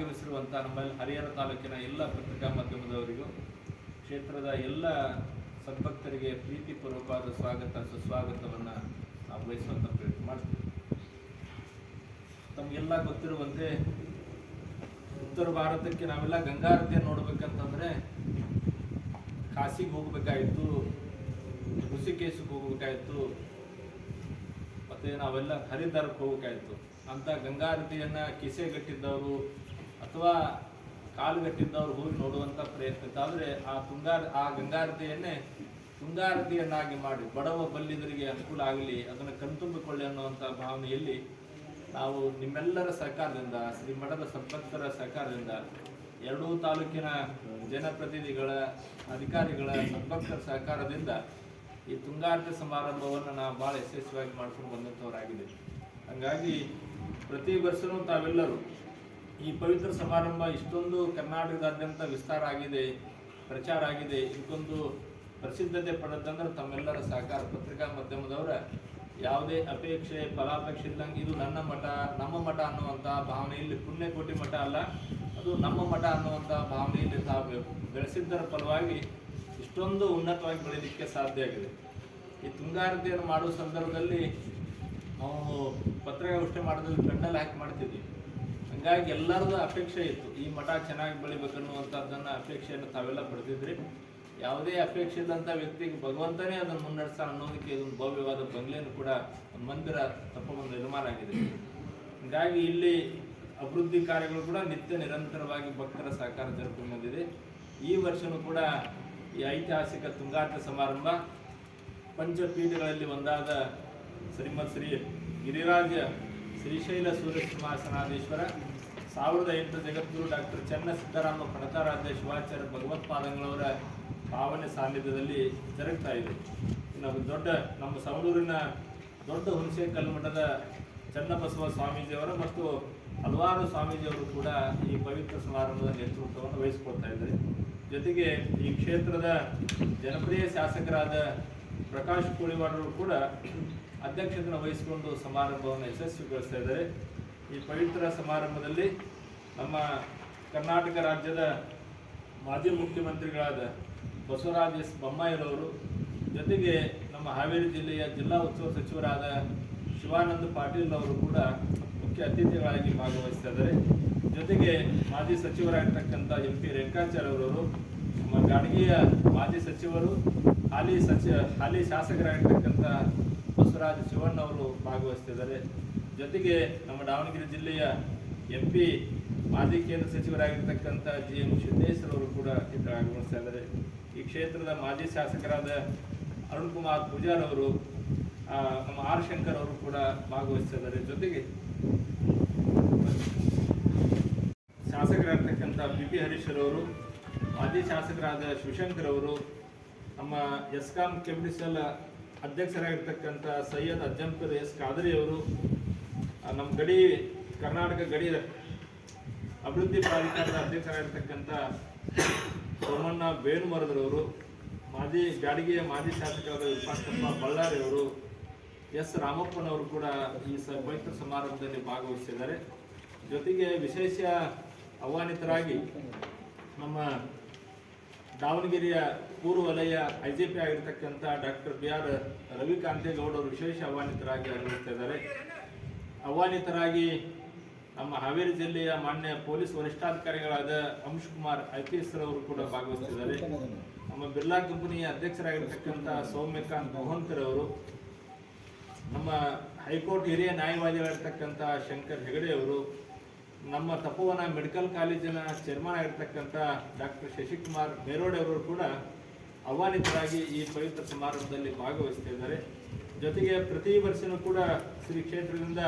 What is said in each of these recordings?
ನಮ್ಮಲ್ಲಿ ಹರಿಹರ ತಾಲೂಕಿನ ಎಲ್ಲ ಪತ್ರಿಕಾ ಮಾಧ್ಯಮದವರಿಗೂ, ಕ್ಷೇತ್ರದ ಎಲ್ಲ ಸದ್ಭಕ್ತರಿಗೆ ಪ್ರೀತಿಪೂರ್ವಕವಾದ ಸ್ವಾಗತ, ಸುಸ್ವಾಗತವನ್ನು ನಾವು ವಹಿಸುವಂಥ ಪ್ರಯತ್ನ ಮಾಡ್ತೀವಿ. ತಮಗೆಲ್ಲ ಗೊತ್ತಿರುವಂತೆ, ಉತ್ತರ ಭಾರತಕ್ಕೆ ನಾವೆಲ್ಲ ಗಂಗಾರತಿಯನ್ನು ನೋಡ್ಬೇಕಂತಂದ್ರೆ, ಕಾಶಿಗೆ ಹೋಗ್ಬೇಕಾಯಿತು ಋಷಿಕೇಶಕ್ಕೆ ಹೋಗಬೇಕಾಯಿತು, ಮತ್ತೆ ನಾವೆಲ್ಲ ಹರಿದಾರಕ್ಕೆ ಹೋಗಬೇಕಾಯಿತು. ಅಂತ ಗಂಗಾರತಿಯನ್ನ ಕಿಸೆಗಟ್ಟಿದ್ದವರು ಅಥವಾ ಕಾಲುಗಟ್ಟಿದ್ದವರು ಹೋಗಿ ನೋಡುವಂತ ಪ್ರಯತ್ನ ಆದರೆ ಆ ತುಂಗಾರ, ಆ ಗಂಗಾರತಿಯನ್ನೇ ತುಂಗಾರತಿಯನ್ನಾಗಿ ಮಾಡಿ ಬಡವ ಬಲ್ಲಿದರಿಗೆ ಅನುಕೂಲ ಆಗಲಿ, ಅದನ್ನು ಕಣ್ತುಂಬಿಕೊಳ್ಳಿ ಅನ್ನುವಂಥ ಭಾವನೆಯಲ್ಲಿ ನಾವು ನಿಮ್ಮೆಲ್ಲರ ಸರ್ಕಾರದಿಂದ ಶ್ರೀ ಮಠದ ಸಂಪರ್ಕರ ಸರ್ಕಾರದಿಂದ ಎರಡೂ ತಾಲೂಕಿನ ಜನಪ್ರತಿನಿಧಿಗಳ, ಅಧಿಕಾರಿಗಳ ಸಂಪರ್ಕರ ಸಹಕಾರದಿಂದ ಈ ತುಂಗಾರತಿ ಸಮಾರಂಭವನ್ನು ನಾವು ಭಾಳ ಯಶಸ್ವಿಯಾಗಿ ಮಾಡ್ಕೊಂಡು ಬಂದಂಥವರಾಗಿದೆ ಹಾಗಾಗಿ ಪ್ರತಿ ವರ್ಷವೂ ತಾವೆಲ್ಲರೂ ಈ ಪವಿತ್ರ ಸಮಾರಂಭ ಇಷ್ಟೊಂದು ಕರ್ನಾಟಕದಾದ್ಯಂತ ವಿಸ್ತಾರ ಆಗಿದೆ, ಪ್ರಚಾರ ಆಗಿದೆ, ಇದಕ್ಕೊಂದು ಪ್ರಸಿದ್ಧತೆ ಪಡೆದಂದ್ರೆ ತಮ್ಮೆಲ್ಲರ ಸಹಕಾರ. ಪತ್ರಿಕಾ ಮಾಧ್ಯಮದವರ ಯಾವುದೇ ಅಪೇಕ್ಷೆ, ಫಲಾಪೇಕ್ಷೆ ಇಲ್ಲಂಗೆ ಇದು ನನ್ನ ಮಠ, ನಮ್ಮ ಮಠ ಅನ್ನುವಂಥ ಭಾವನೆ ಇಲ್ಲಿ ಪುಣ್ಯಕೋಟಿ ಮಠ ಅಲ್ಲ, ಅದು ನಮ್ಮ ಮಠ ಅನ್ನುವಂಥ ಭಾವನೆ ಇಲ್ಲಿ ತಾವು ಬೆಳೆಸಿದ್ದರ ಫಲವಾಗಿ ಇಷ್ಟೊಂದು ಉನ್ನತವಾಗಿ ಬೆಳೆಯಲಿಕ್ಕೆ ಸಾಧ್ಯ ಆಗಿದೆ. ಈ ತುಂಗಾರತಿಯನ್ನು ಮಾಡುವ ಸಂದರ್ಭದಲ್ಲಿ ನಾವು ಪತ್ರಿಕಾಗೋಷ್ಠಿ ಮಾಡೋದ್ರಲ್ಲಿ ಕಣ್ಣಲ್ಲಿ ಹಾಕಿ ಮಾಡ್ತಿದ್ವಿ ಹಂಗಾಗಿ ಎಲ್ಲರದ್ದು ಅಪೇಕ್ಷೆ ಇತ್ತು, ಈ ಮಠ ಚೆನ್ನಾಗಿ ಬೆಳಿಬೇಕನ್ನುವಂಥದ್ದನ್ನು ಅಪೇಕ್ಷೆಯನ್ನು ತಾವೆಲ್ಲ ಪಡೆದಿದ್ರಿ. ಯಾವುದೇ ಅಪೇಕ್ಷೆ ಇದ್ದಂಥ ವ್ಯಕ್ತಿಗೆ ಭಗವಂತನೇ ಅದನ್ನು ಮುನ್ನಡೆಸ್ತಾನೆ ಅನ್ನೋದಕ್ಕೆ ಇದೊಂದು ಭವ್ಯವಾದ ಬಂಗ್ಲೆಯನ್ನು ಕೂಡ ಮಂದಿರ ತಪ್ಪ ಒಂದು ನಿರ್ಮಾಣ ಆಗಿದೆ. ಹೀಗಾಗಿ ಇಲ್ಲಿ ಅಭಿವೃದ್ಧಿ ಕಾರ್ಯಗಳು ಕೂಡ ನಿತ್ಯ ನಿರಂತರವಾಗಿ ಭಕ್ತರ ಸಹಕಾರ ಜರುಪು ಬಂದಿದೆ. ಈ ವರ್ಷವೂ ಕೂಡ ಈ ಐತಿಹಾಸಿಕ ತುಂಗಾಟ ಸಮಾರಂಭ ಪಂಚಪೀಠಗಳಲ್ಲಿ ಒಂದಾದ ಶ್ರೀಮತ್ ಶ್ರೀ ಗಿರಿರಾಜ ಶ್ರೀಶೈಲ ಸೂರ್ಯ ಸಿಂಹಾಸನಾಧೀಶ್ವರ, ಸಾವಿರದ ಎಂಟು ಜಗದ್ಗುರು ಡಾಕ್ಟರ್ ಚನ್ನ ಸಿದ್ದರಾಮ ಪಣತಾರಾಧ್ಯ ಶಿವಾಚಾರ್ಯ ಭಗವತ್ಪಾದಂಗಳವರ ಪಾವನೆ ಸಾನ್ನಿಧ್ಯದಲ್ಲಿ ಜರುಗ್ತಾ ಇದೆ. ಇನ್ನು ದೊಡ್ಡ, ನಮ್ಮ ಸವಳೂರಿನ ದೊಡ್ಡ ಹುಣಸೆ ಮಠದ ಚನ್ನಬಸವ ಸ್ವಾಮೀಜಿಯವರ ಮತ್ತು ಹಲವಾರು ಸ್ವಾಮೀಜಿಯವರು ಕೂಡ ಈ ಪವಿತ್ರ ಸಮಾರಂಭದ ನೇತೃತ್ವವನ್ನು ವಹಿಸಿಕೊಳ್ತಾ ಇದ್ದಾರೆ. ಜೊತೆಗೆ ಈ ಕ್ಷೇತ್ರದ ಜನಪ್ರಿಯ ಶಾಸಕರಾದ ಪ್ರಕಾಶ್ ಕೋಳಿವಾಡರು ಕೂಡ ಅಧ್ಯಕ್ಷತೆಯನ್ನು ವಹಿಸಿಕೊಂಡು ಸಮಾರಂಭವನ್ನು ಯಶಸ್ವಿಗೊಳಿಸ್ತಾ ಇದ್ದಾರೆ. ಈ ಪವಿತ್ರ ಸಮಾರಂಭದಲ್ಲಿ ನಮ್ಮ ಕರ್ನಾಟಕ ರಾಜ್ಯದ ಮಾಜಿ ಮುಖ್ಯಮಂತ್ರಿಗಳಾದ ಬಸವರಾಜ ಎಸ್ ಬೊಮ್ಮಾಯಿರವರು, ಜೊತೆಗೆ ನಮ್ಮ ಹಾವೇರಿ ಜಿಲ್ಲೆಯ ಜಿಲ್ಲಾ ಉತ್ಸವ ಸಚಿವರಾದ ಶಿವಾನಂದ ಪಾಟೀಲ್ ಅವರು ಕೂಡ ಮುಖ್ಯ ಅತಿಥಿಗಳಾಗಿ ಭಾಗವಹಿಸ್ತಾ ಜೊತೆಗೆ ಮಾಜಿ ಸಚಿವರಾಗಿರ್ತಕ್ಕಂಥ ಎಂ ಪಿ ರೇಖಾಚಾರ್ಯವರು ನಮ್ಮ ಗಾಡಗಿಯ ಮಾಜಿ ಸಚಿವರು, ಹಾಲಿ ಸಚಿ, ಹಾಲಿ ಶಾಸಕರಾಗಿರ್ತಕ್ಕಂಥ ಬಸವರಾಜ ಶಿವಣ್ಣ ಅವರು ಭಾಗವಹಿಸ್ತಿದ್ದಾರೆ. ಜೊತೆಗೆ ನಮ್ಮ ದಾವಣಗೆರೆ ಜಿಲ್ಲೆಯ ಎಂ ಪಿ ಮಾಜಿ ಕೇಂದ್ರ ಸಚಿವರಾಗಿರ್ತಕ್ಕಂಥ ಜಿ ಎಂ ಸಿದ್ದೇಶ್ವರ ಅವರು ಕೂಡ ಇದರ ಆಗಮಿಸ್ತಾ ಇದ್ದಾರೆ. ಈ ಕ್ಷೇತ್ರದ ಮಾಜಿ ಶಾಸಕರಾದ ಅರುಣ್ ಕುಮಾರ್ ಪೂಜಾರ್ ಅವರು ನಮ್ಮ ಆರ್ ಶಂಕರ್ ಅವರು ಕೂಡ ಭಾಗವಹಿಸಿದ್ದಾರೆ ಜೊತೆಗೆ ಶಾಸಕರಾಗಿರ್ತಕ್ಕಂಥ ಪಿ ಪಿ ಹರೀಶ್ವರ್ ಅವರು, ಮಾಜಿ ಶಾಸಕರಾದ ಶಿವಶಂಕರ್ ಅವರು, ನಮ್ಮ ಎಸ್ಕಾಂ ಕೆಮಿಡಿಸಲ್ ಅಧ್ಯಕ್ಷರಾಗಿರ್ತಕ್ಕಂಥ ಸೈಯದ್ ಅಜ್ಜಂಪುರ್ ಎಸ್ ಖಾದ್ರಿ ಅವರು ನಮ್ಮ ಗಡಿ, ಕರ್ನಾಟಕ ಗಡಿ ಅಭಿವೃದ್ಧಿ ಪ್ರಾಧಿಕಾರದ ಅಧ್ಯಕ್ಷರಾಗಿರ್ತಕ್ಕಂಥ ಸೋಮಣ್ಣ ಬೇನುಮರದ್ರವರು ಮಾಜಿ ಗಾಡಿಗೆಯ ಮಾಜಿ ಶಾಸಕರಾದ ಬಳ್ಳಾರಿ ಅವರು, ಎಸ್ ರಾಮಪ್ಪನವರು ಕೂಡ ಈ ಸ, ಪವಿತ್ರ ಸಮಾರಂಭದಲ್ಲಿ ಭಾಗವಹಿಸಿದ್ದಾರೆ. ಜೊತೆಗೆ ವಿಶೇಷ ಆಹ್ವಾನಿತರಾಗಿ ನಮ್ಮ ದಾವಣಗೆರೆಯ ಪೂರ್ವ ವಲಯ ಐ ಜಿ ಪಿ ಆಗಿರ್ತಕ್ಕಂಥ ಡಾಕ್ಟರ್ ಬಿ ಆರ್ ರವಿಕಾಂತೇಗೌಡ ಅವರು ವಿಶೇಷ ಆಹ್ವಾನಿತರಾಗಿ ಆಗಮಿಸ್ತಾ ಇದ್ದಾರೆ. ಆಹ್ವಾನಿತರಾಗಿ ನಮ್ಮ ಹಾವೇರಿ ಜಿಲ್ಲೆಯ ಮಾನ್ಯ ಪೊಲೀಸ್ ವರಿಷ್ಠಾಧಿಕಾರಿಗಳಾದ ಅಂಶ್ ಕುಮಾರ್ ಐ ಪಿ ಎಸ್ ಅವರು ಕೂಡ ಭಾಗವಹಿಸಿದ್ದಾರೆ ನಮ್ಮ ಬಿರ್ಲಾ ಕಂಪನಿಯ ಅಧ್ಯಕ್ಷರಾಗಿರ್ತಕ್ಕಂಥ ಸೌಮ್ಯಕಾಂತ್ ಮೋಹನ್ಕರ್ ಅವರು, ನಮ್ಮ ಹೈಕೋರ್ಟ್ ಹಿರಿಯ ನ್ಯಾಯವಾದಿಗಳಾಗಿರ್ತಕ್ಕಂಥ ಶಂಕರ್ ಹೆಗಡೆ ಅವರು ನಮ್ಮ ತಪೋವನ ಮೆಡಿಕಲ್ ಕಾಲೇಜಿನ ಚೇರ್ಮನ್ ಆಗಿರ್ತಕ್ಕಂಥ ಡಾಕ್ಟರ್ ಶಶಿಕುಮಾರ್ ಬೇರೋಡೆ ಅವರು ಕೂಡ ಆಹ್ವಾನಿತರಾಗಿ ಈ ಪವಿತ್ರ ಸಮಾರಂಭದಲ್ಲಿ ಭಾಗವಹಿಸ್ತಾ ಜೊತೆಗೆ ಪ್ರತಿ ವರ್ಷನೂ ಕೂಡ ಶ್ರೀ ಕ್ಷೇತ್ರದಿಂದ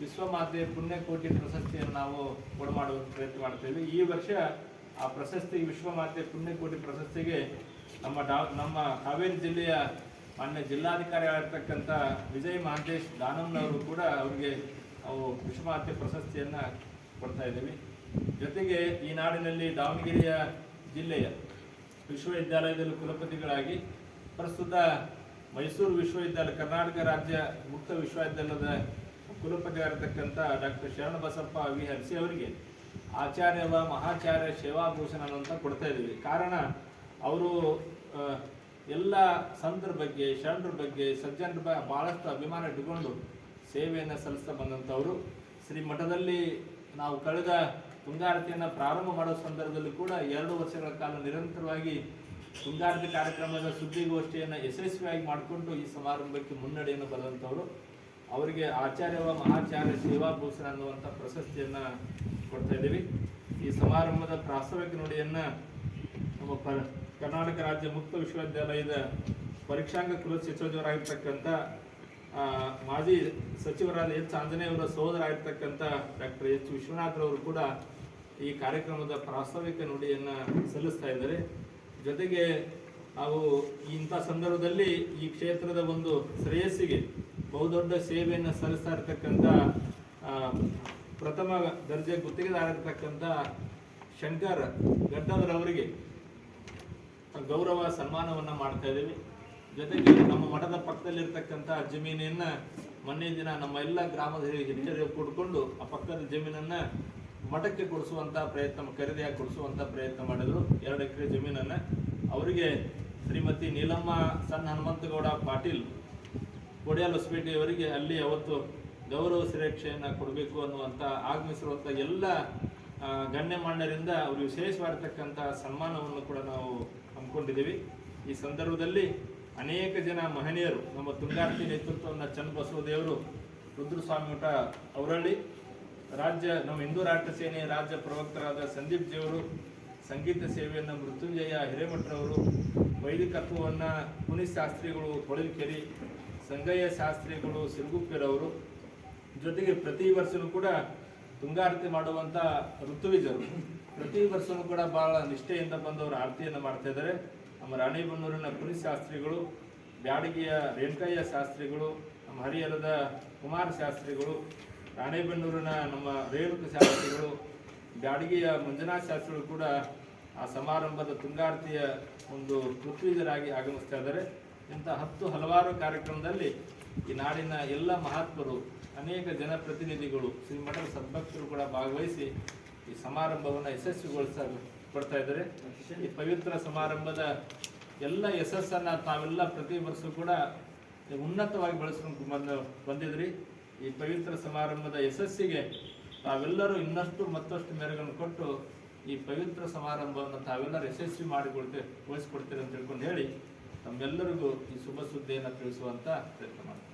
ವಿಶ್ವಮಾತೆ ಪುಣ್ಯಕೋಟಿ ಪ್ರಶಸ್ತಿಯನ್ನು ನಾವು ಕೊಡಮಾಡುವ ಪ್ರಯತ್ನ ಮಾಡ್ತೇವೆ. ಈ ವರ್ಷ ಆ ಪ್ರಶಸ್ತಿ, ವಿಶ್ವಮಾತೆ ಪುಣ್ಯಕೋಟಿ ಪ್ರಶಸ್ತಿಗೆ ನಮ್ಮ ಡಾ, ನಮ್ಮ ಹಾವೇರಿ ಜಿಲ್ಲೆಯ ಮಾನ್ಯ ಜಿಲ್ಲಾಧಿಕಾರಿ ಆಗಿರ್ತಕ್ಕಂಥ ವಿಜಯ್ ಮಹಾಂತೇಶ್ ದಾನಮ್ನವರು ಕೂಡ ಅವರಿಗೆ ಅವು ವಿಶ್ವಮಾತೆ ಪ್ರಶಸ್ತಿಯನ್ನು ಕೊಡ್ತಾ ಇದ್ದೀವಿ. ಜೊತೆಗೆ ಈ ನಾಡಿನಲ್ಲಿ ದಾವಣಗೆರೆಯ ಜಿಲ್ಲೆಯ ವಿಶ್ವವಿದ್ಯಾಲಯದಲ್ಲಿ ಕುಲಪತಿಗಳಾಗಿ ಪ್ರಸ್ತುತ ಮೈಸೂರು ವಿಶ್ವವಿದ್ಯಾಲಯ, ಕರ್ನಾಟಕ ರಾಜ್ಯ ಮುಕ್ತ ವಿಶ್ವವಿದ್ಯಾಲಯದ ಕುಲಪತಿಯಾಗಿರ್ತಕ್ಕಂಥ ಡಾಕ್ಟರ್ ಶರಣಬಸಪ್ಪ ವಿ ಹರ್ಸಿ ಅವರಿಗೆ ಆಚಾರ್ಯವ ಮಹಾಚಾರ್ಯ ಸೇವಾಭೂಷಣ ಅಂತ ಕೊಡ್ತಾ ಇದ್ದೀವಿ. ಕಾರಣ ಅವರು ಎಲ್ಲ ಸಂತರ ಬಗ್ಗೆ, ಶರಣರ ಬಗ್ಗೆ, ಸಜ್ಜನರ ಬ ಭಾಳಷ್ಟು ಅಭಿಮಾನ ಇಟ್ಟುಕೊಂಡು ಸೇವೆಯನ್ನು ಸಲ್ಲಿಸ್ತಾ ಬಂದಂಥವರು. ಶ್ರೀ ಮಠದಲ್ಲಿ ನಾವು ಕಳೆದ ತುಂಗಾರತಿಯನ್ನು ಪ್ರಾರಂಭ ಮಾಡೋ ಸಂದರ್ಭದಲ್ಲಿ ಕೂಡ ಎರಡು ವರ್ಷಗಳ ಕಾಲ ನಿರಂತರವಾಗಿ ತುಂಗಾರತಿ ಕಾರ್ಯಕ್ರಮದ ಸುದ್ದಿಗೋಷ್ಠಿಯನ್ನು ಯಶಸ್ವಿಯಾಗಿ ಮಾಡಿಕೊಂಡು ಈ ಸಮಾರಂಭಕ್ಕೆ ಮುನ್ನಡೆಯನ್ನು ಬರೆದಂಥವರು ಅವರಿಗೆ ಆಚಾರ್ಯವ ಮಹಾಚಾರ್ಯ ಸೇವಾಭೂಷಣ ಅನ್ನುವಂಥ ಪ್ರಶಸ್ತಿಯನ್ನು ಕೊಡ್ತಾ ಇದ್ದೀವಿ. ಈ ಸಮಾರಂಭದ ಪ್ರಾಸ್ತಾವಿಕ ನುಡಿಯನ್ನು ನಮ್ಮ ಕರ್ನಾಟಕ ರಾಜ್ಯ ಮುಕ್ತ ವಿಶ್ವವಿದ್ಯಾಲಯದ ಪರೀಕ್ಷಾಂಗ ಕುಲ ಸಚಿವರಾಗಿರ್ತಕ್ಕಂಥ ಮಾಜಿ ಸಚಿವರಾದ ಎಚ್ ಆಂಜನೇಯವರ ಸಹೋದರಾಗಿರ್ತಕ್ಕಂಥ ಡಾಕ್ಟರ್ ಎಚ್ ವಿಶ್ವನಾಥ್ರವರು ಕೂಡ ಈ ಕಾರ್ಯಕ್ರಮದ ಪ್ರಾಸ್ತಾವಿಕ ನುಡಿಯನ್ನು ಸಲ್ಲಿಸ್ತಾ ಇದ್ದಾರೆ. ಜೊತೆಗೆ ನಾವು ಇಂಥ ಸಂದರ್ಭದಲ್ಲಿ ಈ ಕ್ಷೇತ್ರದ ಒಂದು ಶ್ರೇಯಸ್ಸಿಗೆ ಬಹುದೊಡ್ಡ ಸೇವೆಯನ್ನು ಸಲ್ಲಿಸ್ತಾ ಇರತಕ್ಕಂಥ ಪ್ರಥಮ ದರ್ಜೆ ಗುತ್ತಿಗೆದಾರರ್ತಕ್ಕಂಥ ಶಂಕರ್ ಗಡ್ಡದರವರಿಗೆ ಗೌರವ ಸನ್ಮಾನವನ್ನು ಮಾಡ್ತಾ ಇದ್ದೀವಿ. ಜೊತೆಗೆ ನಮ್ಮ ಮಠದ ಪಕ್ಕದಲ್ಲಿರ್ತಕ್ಕಂಥ ಜಮೀನನ್ನ ಮೊನ್ನೆ ದಿನ ನಮ್ಮ ಎಲ್ಲ ಗ್ರಾಮದ ಹಿರಿಯರಿಗೆ ಹಿರಿಯರು ಕೂಡ್ಕೊಂಡು ಆ ಪಕ್ಕದ ಜಮೀನನ್ನ ಮಠಕ್ಕೆ ಕೊಡಿಸುವಂಥ ಪ್ರಯತ್ನ ಖರೀದಿಯಾಗಿ ಕೊಡಿಸುವಂಥ ಪ್ರಯತ್ನ ಮಾಡಿದ್ರು. ಎರಡು ಎಕರೆ ಜಮೀನನ್ನ. ಅವರಿಗೆ ಶ್ರೀಮತಿ ನೀಲಮ್ಮ ಸಣ್ಣ ಹನುಮಂತಗೌಡ ಪಾಟೀಲ್ ಕೊಡಿಯಾಲ್ ಹೊಸಪೇಟೆಯವರಿಗೆ ಅಲ್ಲಿ ಅವತ್ತು ಗೌರವ ಸುರಕ್ಷೆಯನ್ನು ಕೊಡಬೇಕು ಅನ್ನುವಂಥ ಆಗಮಿಸಿರುವಂಥ ಎಲ್ಲ ಗಣ್ಯ ಗಣ್ಯಮಾನ್ಯರಿಂದ ಅವರು ವಿಶೇಷವಾಗಿರ್ತಕ್ಕಂಥ ಸನ್ಮಾನವನ್ನು ಕೂಡ ನಾವು ಹಮ್ಮಿಕೊಂಡಿದ್ದೀವಿ. ಈ ಸಂದರ್ಭದಲ್ಲಿ ಅನೇಕ ಜನ ಮಹನೀಯರು ನಮ್ಮ ತುಂಗಾರ್ತಿ ನೇತೃತ್ವವನ್ನು ಚನ್ನಬಸವದೇವರು ರುದ್ರಸ್ವಾಮಿ ಮಠ ಅವರಳ್ಳಿ ರಾಜ್ಯ ನಮ್ಮ ಹಿಂದೂ ರಾಷ್ಟ್ರ ಸೇನೆ ರಾಜ್ಯ ಪ್ರವಕ್ತರಾದ ಸಂದೀಪ್ ಜಿಯವರು, ಸಂಗೀತ ಸೇವೆಯನ್ನು ಮೃತ್ಯುಂಜಯ ಹಿರೇಮಠರವರು ವೈದಿಕತ್ವವನ್ನು ಪುನೀತ್ ಶಾಸ್ತ್ರಿಗಳು ಹೊಳಲ್ಕೆರೆ, ಸಂಗಯ್ಯ ಶಾಸ್ತ್ರಿಗಳು ಸಿರುಗುಪ್ಪೆರವರು, ಜೊತೆಗೆ ಪ್ರತಿ ವರ್ಷವೂ ಕೂಡ ತುಂಗಾರತಿ ಮಾಡುವಂಥ ಋತುವಿಜರು. ಪ್ರತಿ ವರ್ಷವೂ ಕೂಡ ಭಾಳ ನಿಷ್ಠೆಯಿಂದ ಬಂದವರು ಆರತಿಯನ್ನು ಮಾಡ್ತಾ ಇದ್ದಾರೆ. ನಮ್ಮ ರಾಣಿಬೆನ್ನೂರಿನ ಪುರಿ ಶಾಸ್ತ್ರಿಗಳು, ಬ್ಯಾಡಗಿಯ ರೇಣುಕಯ್ಯ ಶಾಸ್ತ್ರಿಗಳು, ನಮ್ಮ ಹರಿಹರದ ಕುಮಾರ ಶಾಸ್ತ್ರಿಗಳು, ರಾಣೆಬೆನ್ನೂರಿನ ನಮ್ಮ ರೇಣುಕ ಶಾಸ್ತ್ರಿಗಳು, ಬ್ಯಾಡಗಿಯ ಮಂಜುನಾಥ ಶಾಸ್ತ್ರಿಗಳು ಕೂಡ ಆ ಸಮಾರಂಭದ ತುಂಗಾರ್ತಿಯ ಒಂದು ಪೃಥ್ವೀಜರಾಗಿ ಆಗಮಿಸ್ತಾ ಇದ್ದಾರೆ. ಇಂಥ ಹತ್ತು ಹಲವಾರು ಕಾರ್ಯಕ್ರಮದಲ್ಲಿ ಈ ನಾಡಿನ ಎಲ್ಲ ಮಹಾತ್ಮರು, ಅನೇಕ ಜನಪ್ರತಿನಿಧಿಗಳು, ಶ್ರೀಮಠದ ಸದ್ಭಕ್ತರು ಕೂಡ ಭಾಗವಹಿಸಿ ಈ ಸಮಾರಂಭವನ್ನು ಯಶಸ್ವಿಗೊಳಿಸ ಕೊಡ್ತಾ ಇದ್ದಾರೆ. ಈ ಪವಿತ್ರ ಸಮಾರಂಭದ ಎಲ್ಲ ಯಶಸ್ಸನ್ನು ತಾವೆಲ್ಲ ಪ್ರತಿ ವರ್ಷ ಕೂಡ ಉನ್ನತವಾಗಿ ಬಳಸ್ಕೊಂಡು ಬಂದು, ಬಂದಿದ್ರಿ. ಈ ಪವಿತ್ರ ಸಮಾರಂಭದ ಯಶಸ್ಸಿಗೆ ತಾವೆಲ್ಲರೂ ಇನ್ನಷ್ಟು ಮತ್ತಷ್ಟು ಮೆರುಗನ್ನು ಕೊಟ್ಟು ಈ ಪವಿತ್ರ ಸಮಾರಂಭವನ್ನು ತಾವೆಲ್ಲರೂ ಯಶಸ್ವಿ ಮಾಡಿಕೊಡ್ತೇವೆ ಗೊಳಿಸ್ಕೊಡ್ತೀರಿ ಅಂತ ತಿಳ್ಕೊಂಡು ಹೇಳಿ ತಮ್ಮೆಲ್ಲರಿಗೂ ಈ ಶುಭ ಸುದ್ದಿಯನ್ನು ತಿಳಿಸುವಂಥ ಪ್ರಯತ್ನ ಮಾಡ್ತೀನಿ.